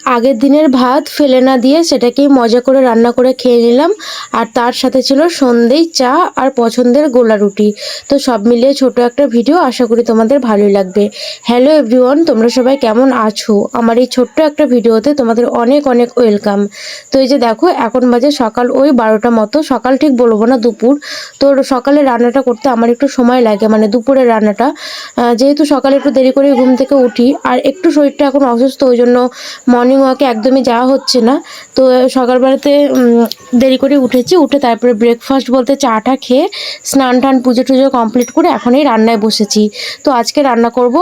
আগের দিনের ভাত ফেলে না দিয়ে সেটাকেই মজা করে রান্না করে খেয়ে নিলাম। আর তার সাথে ছিল সন্ধেই চা আর পছন্দের গোলা রুটি। তো সব মিলিয়ে ছোট একটা ভিডিও আশা করি তোমাদের ভালোই লাগবে। হ্যালো এভরিওয়ান তোমরা সবাই কেমন আছো? আমার এই ছোট্ট একটা ভিডিওতে তোমাদের অনেক অনেক ওয়েলকাম। তো এই যে দেখো, এখন বাজে সকাল, ওই বারোটা মতো। সকাল ঠিক বলব না, দুপুর। তো সকালে রান্নাটা করতে আমার একটু সময় লাগে মানে দুপুরের রান্নাটা। যেহেতু সকালে একটু দেরি করে ঘুম থেকে উঠি, আর একটু শরীরটা এখন অসুস্থ, ওই জন্য মর্নিং ওয়াকে একদমই যাওয়া হচ্ছে না। তো সকালবেলাতে দেরি করে উঠেছি। উঠে তারপরে ব্রেকফাস্ট বলতে চাটা খেয়ে স্নান টান পুজো টুজো কমপ্লিট করে এখন এই রান্নায় বসেছি। তো আজকে রান্না করব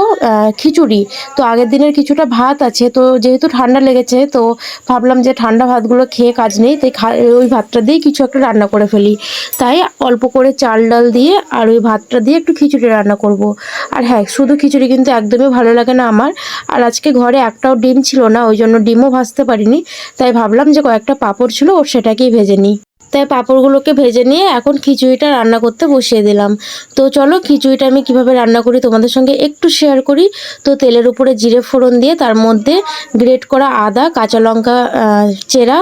খিচুড়ি। তো আগের দিনের কিছুটা ভাত আছে। তো যেহেতু ঠান্ডা লেগেছে, তো ভাবলাম যে ঠান্ডা ভাতগুলো খেয়ে কাজ নেই, তাই ওই ভাতটা দিয়ে কিছু একটা রান্না করে ফেলি। তাই অল্প করে চাল ডাল দিয়ে আর ওই ভাতটা দিয়ে একটু খিচুড়ি রান্না করব। আর হ্যাঁ শুধু খিচুড়ি কিন্তু একদমই ভালো লাগে না আমার। আর আজকে ঘরে একটাও ডিম ছিল না, ওই জন্য ডিমও ভাজতে পারিনি। তাই ভাবলাম যে কয়েকটা পাপড় ছিল ওর সেটাকেই ভেজে নিই। তাই পাঁপড়গুলোকে ভেজে নিয়ে এখন খিচুড়িটা রান্না করতে বসিয়ে দিলাম। তো চলো খিচুড়িটা আমি কীভাবে রান্না করি তোমাদের সঙ্গে একটু শেয়ার করি। তো তেলের উপরে জিরে ফোড়ন দিয়ে তার মধ্যে গ্রেট করা আদা, কাঁচা লঙ্কা চেরা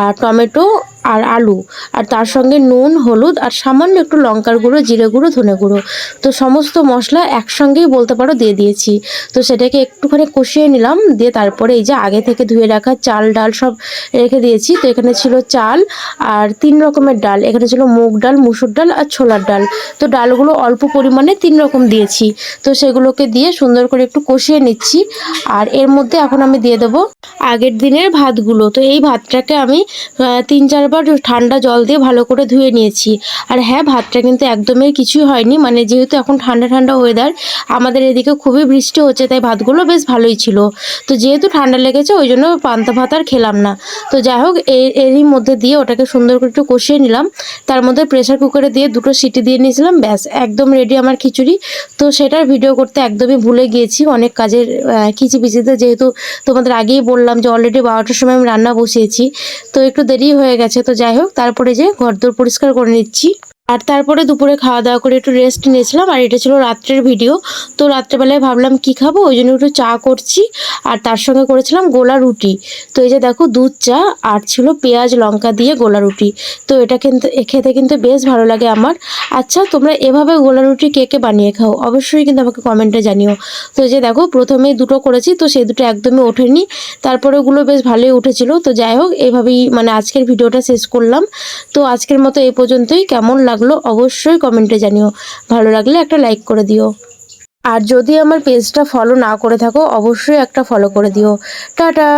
আর টমেটো আর আলু। আর তার সঙ্গে নুন, হলুদ আর সামান্য একটু লঙ্কার গুঁড়ো, জিরে গুঁড়ো, ধনে গুঁড়ো। তো সমস্ত মশলা একসঙ্গেই বলতে পারো দিয়ে দিয়েছি। তো সেটাকে একটুখানি কষিয়ে নিলাম, দিয়ে তারপরে এই যে আগে থেকে ধুয়ে রাখা চাল, ডাল সব রেখে দিয়েছি। তো এখানে ছিল চাল আর তিন রকমের ডাল। এখানে ছিল মুগ ডাল, মুসুর ডাল আর ছোলার ডাল। তো ডালগুলো অল্প পরিমাণে তিন রকম দিয়েছি। তো সেগুলোকে দিয়ে সুন্দর করে একটু কষিয়ে নিচ্ছি। আর এর মধ্যে এখন আমি দিয়ে দেবো আগের দিনের ভাতগুলো। তো এই ভাতটাকে আমি তিন, চারবার ঠান্ডা জল দিয়ে ভালো করে ধুয়ে নিয়েছি। আর হ্যাঁ ভাতটা কিন্তু একদমই কিছুই হয়নি। মানে যেহেতু এখন ঠান্ডা ঠান্ডা ওয়েদার আমাদের এদিকে খুবই বৃষ্টি হচ্ছে তাই ভাতগুলো বেশ ভালোই ছিল। তো যেহেতু ঠান্ডা লেগেছে ওই জন্য পান্তা ভাত আর খেলাম না। তো যাই হোক এর এরই মধ্যে দিয়ে ওটাকে সুন্দর করে একটু কষিয়ে নিলাম। তার মধ্যে প্রেসার কুকারে দিয়ে দুটো সিটি দিয়ে নিয়েছিলাম ব্যাস একদম রেডি আমার খিচুড়ি। তো সেটার ভিডিও করতে একদমই ভুলে গিয়েছি অনেক কাজের আহ, খিচিপিচিতে যেহেতু তোমাদের আগেই বললাম যে অলরেডি বারোটার সময় আমি রান্না বসিয়েছি। তো একটু দেরি হয়ে গেছে তো যাই হোক তারপরে যে ঘরদোর পরিষ্কার করে নিচ্ছি। আর তারপরে দুপুরে খাওয়া দাওয়া করে একটু রেস্ট নিয়েছিলাম, আর এটা ছিল রাত্রের ভিডিও তো রাত্রেবেলায় ভাবলাম কি খাব, ওই জন্য একটু চা করছি, আর তার সঙ্গে করেছিলাম গোলা রুটি। তো এই যে দেখো দুধ চা, আর ছিল পেঁয়াজ লঙ্কা দিয়ে গোলা রুটি। তো এটা কিন্তু খেতে কিন্তু বেশ ভালো লাগে আমার। আচ্ছা তোমরা এভাবে গোলা রুটি কে কে বানিয়ে খাও? অবশ্যই কিন্তু আমাকে কমেন্টে জানিও। তো এই যে দেখো প্রথমেই দুটো করেছি, তো সেই দুটো একদমই ওঠেনি। তারপরে ওগুলো বেশ ভালোই উঠেছিল। তো যাই হোক এইভাবেই মানে আজকের ভিডিওটা শেষ করলাম। তো আজকের মতো এই পর্যন্তই। কেমন লাগল অবশ্যই কমেন্টে জানিও। ভালো লাগলে একটা লাইক করে দিও। আর যদি আমার পেজটা ফলো না করে থাকো, অবশ্যই একটা ফলো করে দিও। টাটা!